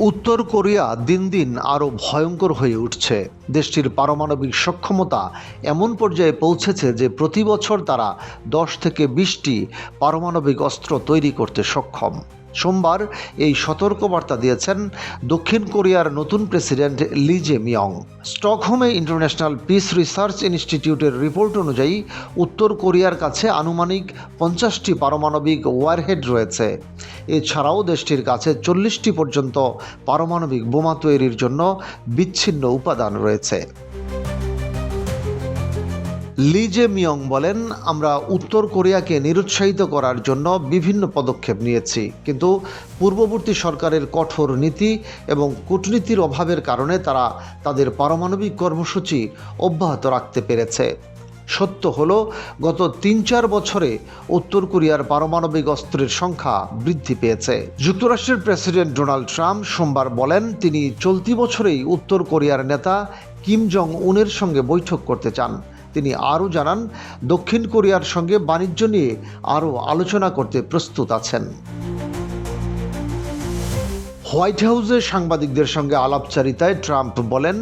উত্তর কোরিয়া দিন দিন আরও ভয়ঙ্কর হয়ে উঠছে। দেশটির পারমাণবিক সক্ষমতা এমন পর্যায়ে পৌঁছেছে যে প্রতি বছর তারা দশ থেকে বিশটি পারমাণবিক অস্ত্র তৈরি করতে সক্ষম। সোমবার এই সতর্কবার্তা দিয়েছেন দক্ষিণ কোরিয়ার নতুন প্রেসিডেন্ট লি জে মিয়ং স্টকহোমে ইন্টারন্যাশনাল পিস রিসার্চ ইনস্টিটিউটের রিপোর্ট অনুযায়ী উত্তর কোরিয়ার কাছে আনুমানিক পঞ্চাশটি পারমাণবিক ওয়ারহেড রয়েছে। এছাড়াও দেশটির কাছে চল্লিশটি পর্যন্ত পারমাণবিক বোমা তৈরির জন্য বিচ্ছিন্ন উপাদান রয়েছে। লি জে মিয়ং বলেন, আমরা উত্তর কোরিয়াকে নিরুৎসাহিত করার জন্য বিভিন্ন পদক্ষেপ নিয়েছি, কিন্তু পূর্ববর্তী সরকারের কঠোর নীতি এবং কূটনীতির অভাবের কারণে তারা তাদের পারমাণবিক কর্মসূচি অব্যাহত রাখতে পেরেছে। সত্য হলো, গত তিন চার বছরে উত্তর কোরিয়ার পারমাণবিক অস্ত্রের সংখ্যা বৃদ্ধি পেয়েছে। যুক্তরাষ্ট্রের প্রেসিডেন্ট ডোনাল্ড ট্রাম্প সোমবার বলেন, তিনি চলতি বছরেই উত্তর কোরিয়ার নেতা কিম জং উনের সঙ্গে বৈঠক করতে চান। তিনি আরও জানান, দক্ষিণ কোরিয়ার সঙ্গে বাণিজ্য নিয়ে আরও আলোচনা করতে প্রস্তুত আছেন। হোয়াইট হাউসে সাংবাদিকদের সঙ্গে আলাপচারিতায় ট্রাম্প বলেন,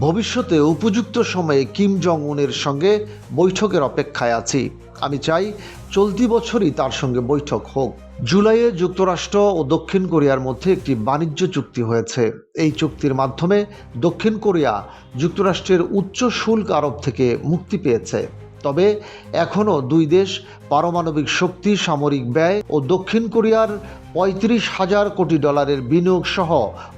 ভবিষ্যতে উপযুক্ত সময়ে কিম জং উনের সঙ্গে বৈঠকের অপেক্ষায় আছি। আমি চাই চলতি বছরই তার সঙ্গে বৈঠক হোক। জুলাইয়ে যুক্তরাষ্ট্র ও দক্ষিণ কোরিয়ার মধ্যে একটি বাণিজ্য চুক্তি হয়েছে। এই চুক্তির মাধ্যমে দক্ষিণ কোরিয়া যুক্তরাষ্ট্রের উচ্চ শুল্ক আরোপ থেকে মুক্তি পেয়েছে। তবে এখনও দুই দেশ পারমাণবিক শক্তি, সামরিক ব্যয় ও দক্ষিণ কোরিয়ার পঁয়ত্রিশ হাজার কোটি ডলারের বিনিয়োগ সহ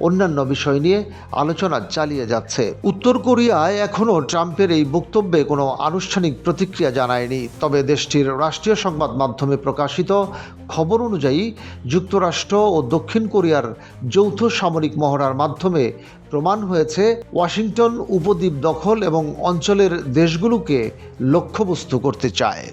অন্যান্য বিষয় নিয়ে আলোচনা চালিয়ে যাচ্ছে। উত্তর কোরিয়ায় এখনও ট্রাম্পের এই বক্তব্যে কোনো আনুষ্ঠানিক প্রতিক্রিয়া জানায়নি। তবে দেশটির রাষ্ট্রীয় সংবাদ মাধ্যমে প্রকাশিত খবর অনুযায়ী, যুক্তরাষ্ট্র ও দক্ষিণ কোরিয়ার যৌথ সামরিক মহড়ার মাধ্যমে প্রমাণ হয়েছে, ওয়াশিংটন উপদ্বীপ দখল এবং অঞ্চলের দেশগুলোকে লক্ষ্যবস্তু করতে চায়।